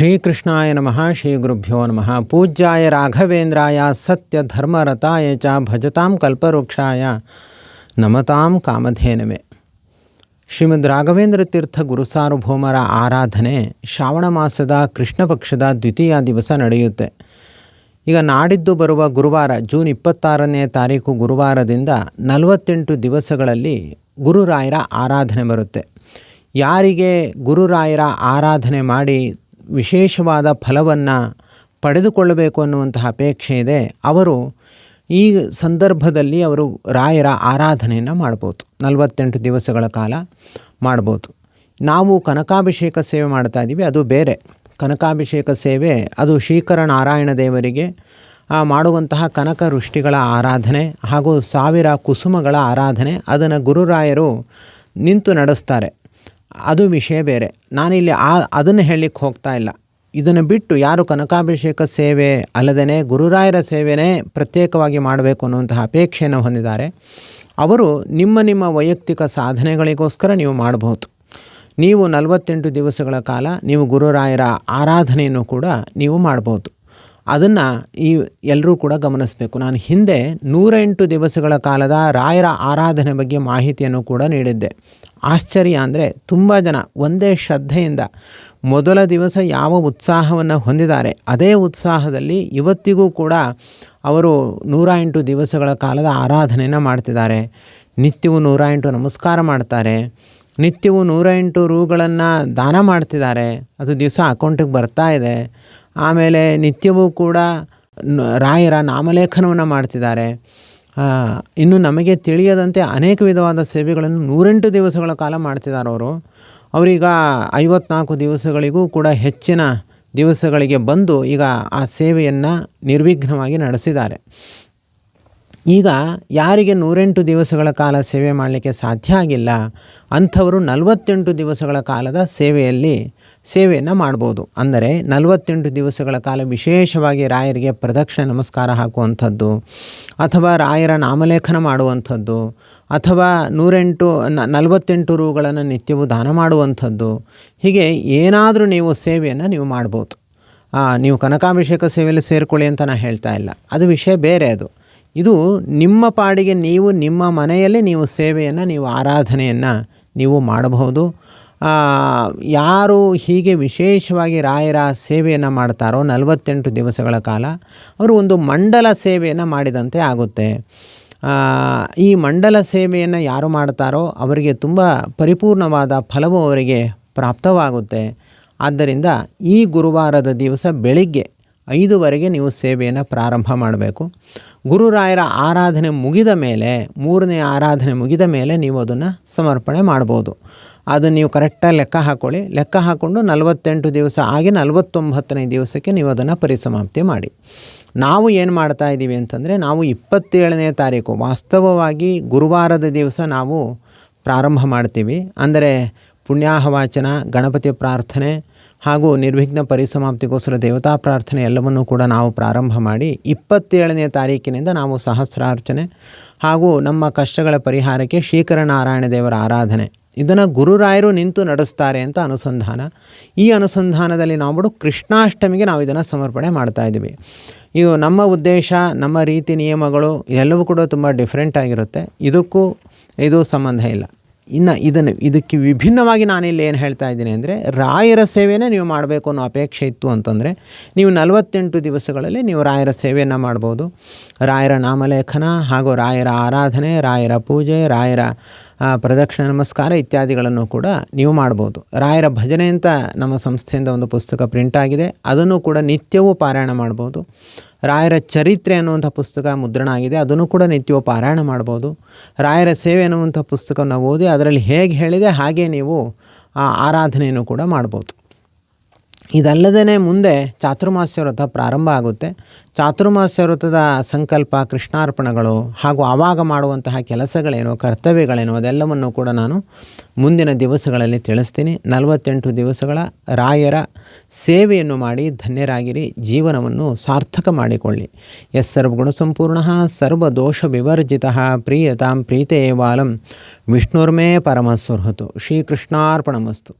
ಶ್ರೀಕೃಷ್ಣಾಯ ನಮಃ ಶ್ರೀ ಗುರುಭ್ಯೋ ನಮಃ. ಪೂಜ್ಯಾಯ ರಾಘವೇಂದ್ರಾಯ ಸತ್ಯ ಧರ್ಮರತಾಯ ಚ ಭಜತಾಂ ಕಲ್ಪವೃಕ್ಷಾಯ. ನಮತಾಂ ಕಾಮಧೇನವೆ. ಶ್ರೀಮದ್ ರಾಘವೇಂದ್ರ ತೀರ್ಥ ಗುರುಸಾರ್ವಭೌಮರ ಆರಾಧನೆ ಶ್ರಾವಣ ಮಾಸದ ಕೃಷ್ಣ ಪಕ್ಷದ ದ್ವಿತೀಯ ದಿವಸ ನಡೆಯುತ್ತೆ. ಈಗ ನಾಡಿದ್ದು ಬರುವ ಗುರುವಾರ, ಜೂನ್ ಇಪ್ಪತ್ತಾರನೇ ತಾರೀಕು ಗುರುವಾರದಿಂದ ನಲವತ್ತೆಂಟು ದಿವಸಗಳಲ್ಲಿ ಗುರುರಾಯರ ಆರಾಧನೆ ಬರುತ್ತೆ. ಯಾರಿಗೆ ಗುರುರಾಯರ ಆರಾಧನೆ ಮಾಡಿ ವಿಶೇಷವಾದ ಫಲವನ್ನು ಪಡೆದುಕೊಳ್ಳಬೇಕು ಅನ್ನುವಂತಹ ಅಪೇಕ್ಷೆ ಇದೆ. ಅವರು ಈ ಸಂದರ್ಭದಲ್ಲಿ ಅವರು ರಾಯರ ಆರಾಧನೆಯನ್ನು ಮಾಡ್ಬೋದು. ನಲವತ್ತೆಂಟು ದಿವಸಗಳ ಕಾಲ ಮಾಡ್ಬೋದು. ನಾವು ಕನಕಾಭಿಷೇಕ ಸೇವೆ ಮಾಡ್ತಾ ಇದ್ದೀವಿ ಅದು ಬೇರೆ. ಕನಕಾಭಿಷೇಕ ಸೇವೆ, ಅದು ಶ್ರೀಕರ ನಾರಾಯಣ ದೇವರಿಗೆ ಮಾಡುವಂತಹ ಕನಕ ವೃಷ್ಟಿಗಳ ಆರಾಧನೆ ಹಾಗೂ ಸಾವಿರ ಕುಸುಮಗಳ ಆರಾಧನೆ, ಅದನ್ನು ಗುರುರಾಯರು ನಿಂತು ನಡೆಸ್ತಾರೆ. ಅದು ವಿಷಯ ಬೇರೆ. ನಾನಿಲ್ಲಿ ಆ, ಅದನ್ನು ಹೇಳಲಿಕ್ಕೆ ಹೋಗ್ತಾ ಇಲ್ಲ. ಇದನ್ನು ಬಿಟ್ಟು ಯಾರು ಕನಕಾಭಿಷೇಕ ಸೇವೆ ಅಲ್ಲದೇ ಗುರುರಾಯರ ಸೇವೆನೇ ಪ್ರತ್ಯೇಕವಾಗಿ ಮಾಡಬೇಕು ಅನ್ನುವಂತಹ ಅಪೇಕ್ಷೆಯನ್ನು ಹೊಂದಿದ್ದಾರೆ. ಅವರು ನಿಮ್ಮ ನಿಮ್ಮ ವೈಯಕ್ತಿಕ ಸಾಧನೆಗಳಿಗೋಸ್ಕರ ನೀವು ಮಾಡಬಹುದು ನೀವು ನಲವತ್ತೆಂಟು ದಿವಸಗಳ ಕಾಲ ನೀವು ಗುರುರಾಯರ ಆರಾಧನೆಯನ್ನು ಕೂಡ ನೀವು ಮಾಡಬಹುದು ಅದನ್ನು ಈ ಎಲ್ಲರೂ ಕೂಡ ಗಮನಿಸಬೇಕು. ನಾನು ಹಿಂದೆ ನೂರೆಂಟು ದಿವಸಗಳ ಕಾಲದ ರಾಯರ ಆರಾಧನೆ ಬಗ್ಗೆ ಮಾಹಿತಿಯನ್ನು ಕೂಡ ನೀಡಿದ್ದೆ. ಆಶ್ಚರ್ಯ ಅಂದರೆ ತುಂಬ ಜನ ಒಂದೇ ಶ್ರದ್ಧೆಯಿಂದ ಮೊದಲ ದಿವಸ ಯಾವ ಉತ್ಸಾಹವನ್ನು ಹೊಂದಿದ್ದಾರೆ, ಅದೇ ಉತ್ಸಾಹದಲ್ಲಿ ಇವತ್ತಿಗೂ ಕೂಡ ಅವರು ನೂರ ಎಂಟು ದಿವಸಗಳ ಕಾಲದ ಆರಾಧನೆಯನ್ನು ಮಾಡ್ತಿದ್ದಾರೆ. ನಿತ್ಯವೂ ನೂರ ಎಂಟು ನಮಸ್ಕಾರ ಮಾಡ್ತಾರೆ. ನಿತ್ಯವೂ ನೂರ ಎಂಟು ರೂಗಳನ್ನು ದಾನ ಮಾಡ್ತಿದ್ದಾರೆ. ಅದು ದಿವಸ ಅಕೌಂಟಿಗೆ ಬರ್ತಾ ಇದೆ. ಆಮೇಲೆ ನಿತ್ಯವೂ ಕೂಡ ರಾಯರ ನಾಮಲೇಖನವನ್ನು ಮಾಡ್ತಿದ್ದಾರೆ. ಇನ್ನು ನಮಗೆ ತಿಳಿಯದಂತೆ ಅನೇಕ ವಿಧವಾದ ಸೇವೆಗಳನ್ನು ನೂರೆಂಟು ದಿವಸಗಳ ಕಾಲ ಮಾಡ್ತಿದ್ದಾರೆ ಅವರು. ಅವರೀಗ ಐವತ್ನಾಲ್ಕು ದಿವಸಗಳಿಗೂ ಕೂಡ ಹೆಚ್ಚಿನ ದಿವಸಗಳಿಗೆ ಬಂದು ಈಗ ಆ ಸೇವೆಯನ್ನು ನಿರ್ವಿಘ್ನವಾಗಿ ನಡೆಸಿದ್ದಾರೆ. ಈಗ ಯಾರಿಗೆ ನೂರೆಂಟು ದಿವಸಗಳ ಕಾಲ ಸೇವೆ ಮಾಡಲಿಕ್ಕೆ ಸಾಧ್ಯ ಆಗಿಲ್ಲ, ಅಂಥವರು ನಲವತ್ತೆಂಟು ದಿವಸಗಳ ಕಾಲದ ಸೇವೆಯಲ್ಲಿ ಸೇವೆಯನ್ನು ಮಾಡ್ಬೋದು. ಅಂದರೆ ನಲವತ್ತೆಂಟು ದಿವಸಗಳ ಕಾಲ ವಿಶೇಷವಾಗಿ ರಾಯರಿಗೆ ಪ್ರದಕ್ಷಿಣೆ ನಮಸ್ಕಾರ ಹಾಕುವಂಥದ್ದು, ಅಥವಾ ರಾಯರ ನಾಮಲೇಖನ ಮಾಡುವಂಥದ್ದು, ಅಥವಾ ನೂರೆಂಟು ನಲವತ್ತೆಂಟು ರೂಗಳನ್ನು ನಿತ್ಯವೂ ದಾನ ಮಾಡುವಂಥದ್ದು. ಹೀಗೆ ಏನಾದರೂ ನೀವು ಸೇವೆಯನ್ನು ನೀವು ಮಾಡ್ಬೋದು. ನೀವು ಕನಕಾಭಿಷೇಕ ಸೇವೆಯಲ್ಲಿ ಸೇರಿಕೊಳ್ಳಿ ಅಂತ ನಾನು ಹೇಳ್ತಾ ಇಲ್ಲ. ಅದು ವಿಷಯ ಬೇರೆ ಅದು. ಇದು ನಿಮ್ಮ ಪಾಡಿಗೆ ನೀವು ನಿಮ್ಮ ಮನೆಯಲ್ಲಿ ನೀವು ಸೇವೆಯನ್ನು, ನೀವು ಆರಾಧನೆಯನ್ನು ನೀವು ಮಾಡಬಹುದು. ಯಾರು ಹೀಗೆ ವಿಶೇಷವಾಗಿ ರಾಯರ ಸೇವೆಯನ್ನು ಮಾಡ್ತಾರೋ ನಲವತ್ತೆಂಟು ದಿವಸಗಳ ಕಾಲ ಅವರು ಒಂದು ಮಂಡಲ ಸೇವೆಯನ್ನು ಮಾಡಿದಂತೆ ಆಗುತ್ತೆ. ಈ ಮಂಡಲ ಸೇವೆಯನ್ನು ಯಾರು ಮಾಡ್ತಾರೋ ಅವರಿಗೆ ತುಂಬ ಪರಿಪೂರ್ಣವಾದ ಫಲವು ಅವರಿಗೆ ಪ್ರಾಪ್ತವಾಗುತ್ತೆ. ಆದ್ದರಿಂದ ಈ ಗುರುವಾರದ ದಿವಸ ಬೆಳಿಗ್ಗೆ ಐದುವರೆಗೆ ನೀವು ಸೇವೆಯನ್ನು ಪ್ರಾರಂಭ ಮಾಡಬೇಕು. ಗುರುರಾಯರ ಆರಾಧನೆ ಮುಗಿದ ಮೇಲೆ, ಮೂರನೇ ಆರಾಧನೆ ಮುಗಿದ ಮೇಲೆ ನೀವು ಅದನ್ನು ಸಮರ್ಪಣೆ ಮಾಡ್ಬೋದು. ಅದನ್ನು ನೀವು ಕರೆಕ್ಟಾಗಿ ಲೆಕ್ಕ ಹಾಕ್ಕೊಳ್ಳಿ ಲೆಕ್ಕ ಹಾಕ್ಕೊಂಡು ನಲವತ್ತೆಂಟು ದಿವಸ ಆಗಿ ನಲವತ್ತೊಂಬತ್ತನೇ ದಿವಸಕ್ಕೆ ನೀವು ಅದನ್ನು ಪರಿಸಮಾಪ್ತಿ ಮಾಡಿ. ನಾವು ಏನು ಮಾಡ್ತಾ ಇದ್ದೀವಿ ಅಂತಂದರೆ, ನಾವು ಇಪ್ಪತ್ತೇಳನೇ ತಾರೀಕು ವಾಸ್ತವವಾಗಿ ಗುರುವಾರದ ದಿವಸ ನಾವು ಪ್ರಾರಂಭ ಮಾಡ್ತೀವಿ. ಅಂದರೆ ಪುಣ್ಯಾಹವಾಚನ, ಗಣಪತಿ ಪ್ರಾರ್ಥನೆ ಹಾಗೂ ನಿರ್ವಿಘ್ನ ಪರಿಸಮಾಪ್ತಿಗೋಸ್ಕರ ದೇವತಾ ಪ್ರಾರ್ಥನೆ ಎಲ್ಲವನ್ನೂ ಕೂಡ ನಾವು ಪ್ರಾರಂಭ ಮಾಡಿ ಇಪ್ಪತ್ತೇಳನೇ ತಾರೀಕಿನಿಂದ ನಾವು ಸಹಸ್ರಾರ್ಚನೆ ಹಾಗೂ ನಮ್ಮ ಕಷ್ಟಗಳ ಪರಿಹಾರಕ್ಕೆ ಶ್ರೀಕರ ನಾರಾಯಣ ದೇವರ ಆರಾಧನೆ ಇದನ್ನು ಗುರುರಾಯರು ನಿಂತು ನಡೆಸ್ತಾರೆ ಅಂತ ಅನುಸಂಧಾನ. ಈ ಅನುಸಂಧಾನದಲ್ಲಿ ನಾವು ಬಿಡು ಕೃಷ್ಣಾಷ್ಟಮಿಗೆ ನಾವು ಇದನ್ನು ಸಮರ್ಪಣೆ ಮಾಡ್ತಾ ಇದ್ದೀವಿ. ಇವು ನಮ್ಮ ಉದ್ದೇಶ, ನಮ್ಮ ರೀತಿ ನಿಯಮಗಳು ಎಲ್ಲವೂ ಕೂಡ ತುಂಬ ಡಿಫ್ರೆಂಟ್ ಆಗಿರುತ್ತೆ. ಇದಕ್ಕೂ ಇದು ಸಂಬಂಧ ಇಲ್ಲ. ಇನ್ನು ಇದನ್ನು, ಇದಕ್ಕೆ ವಿಭಿನ್ನವಾಗಿ ನಾನಿಲ್ಲಿ ಏನು ಹೇಳ್ತಾ ಇದ್ದೀನಿ ಅಂದರೆ, ರಾಯರ ಸೇವೆನೇ ನೀವು ಮಾಡಬೇಕು ಅನ್ನೋ ಅಪೇಕ್ಷೆ ಇತ್ತು ಅಂತಂದರೆ, ನೀವು ನಲವತ್ತೆಂಟು ದಿವಸಗಳಲ್ಲಿ ನೀವು ರಾಯರ ಸೇವೆಯನ್ನು ಮಾಡ್ಬೋದು. ರಾಯರ ನಾಮಲೇಖನ ಹಾಗೂ ರಾಯರ ಆರಾಧನೆ, ರಾಯರ ಪೂಜೆ, ರಾಯರ ಪ್ರದಕ್ಷಿಣೆ, ನಮಸ್ಕಾರ ಇತ್ಯಾದಿಗಳನ್ನು ಕೂಡ ನೀವು ಮಾಡ್ಬೋದು. ರಾಯರ ಭಜನೆ ಅಂತ ನಮ್ಮ ಸಂಸ್ಥೆಯಿಂದ ಒಂದು ಪುಸ್ತಕ ಪ್ರಿಂಟ್ ಆಗಿದೆ. ಅದನ್ನು ಕೂಡ ನಿತ್ಯವೂ ಪಾರಾಯಣ ಮಾಡ್ಬೋದು. ರಾಯರ ಚರಿತ್ರೆ ಅನ್ನುವಂಥ ಪುಸ್ತಕ ಮುದ್ರಣ ಆಗಿದೆ. ಅದನ್ನು ಕೂಡ ನಿತ್ಯವೂ ಪಾರಾಯಣ ಮಾಡ್ಬೋದು. ರಾಯರ ಸೇವೆ ಅನ್ನುವಂಥ ಪುಸ್ತಕವನ್ನು ಓದಿ ಅದರಲ್ಲಿ ಹೇಗೆ ಹೇಳಿದೆ ಹಾಗೆ ನೀವು ಆ ಆರಾಧನೆಯನ್ನು ಕೂಡ ಮಾಡ್ಬೋದು. ಇದಲ್ಲದೇ ಮುಂದೆ ಚಾತುರ್ಮಾಸ್ಯ ವ್ರತ ಪ್ರಾರಂಭ ಆಗುತ್ತೆ. ಚಾತುರ್ಮಾಸ್ಯ ವ್ರತದ ಸಂಕಲ್ಪ, ಕೃಷ್ಣಾರ್ಪಣಗಳು ಹಾಗೂ ಆವಾಗ ಮಾಡುವಂತಹ ಕೆಲಸಗಳೇನು, ಕರ್ತವ್ಯಗಳೇನು, ಅದೆಲ್ಲವನ್ನು ಕೂಡ ನಾನು ಮುಂದಿನ ದಿವಸಗಳಲ್ಲಿ ತಿಳಿಸ್ತೀನಿ. ನಲವತ್ತೆಂಟು ದಿವಸಗಳ ರಾಯರ ಸೇವೆಯನ್ನು ಮಾಡಿ ಧನ್ಯರಾಗಿರಿ. ಜೀವನವನ್ನು ಸಾರ್ಥಕ ಮಾಡಿಕೊಳ್ಳಿ. ಎಸ್ ಸರ್ವಗುಣ ಸಂಪೂರ್ಣ ಸರ್ವದೋಷ ವಿವರ್ಜಿತ ಪ್ರಿಯತಾಂ ಪ್ರೀತೆ ವಾಲಂ. ವಿಷ್ಣುರ್ಮೇ ಪರಮಸ್ವರ್ಹತು ಶ್ರೀಕೃಷ್ಣಾರ್ಪಣಮಸ್ತು.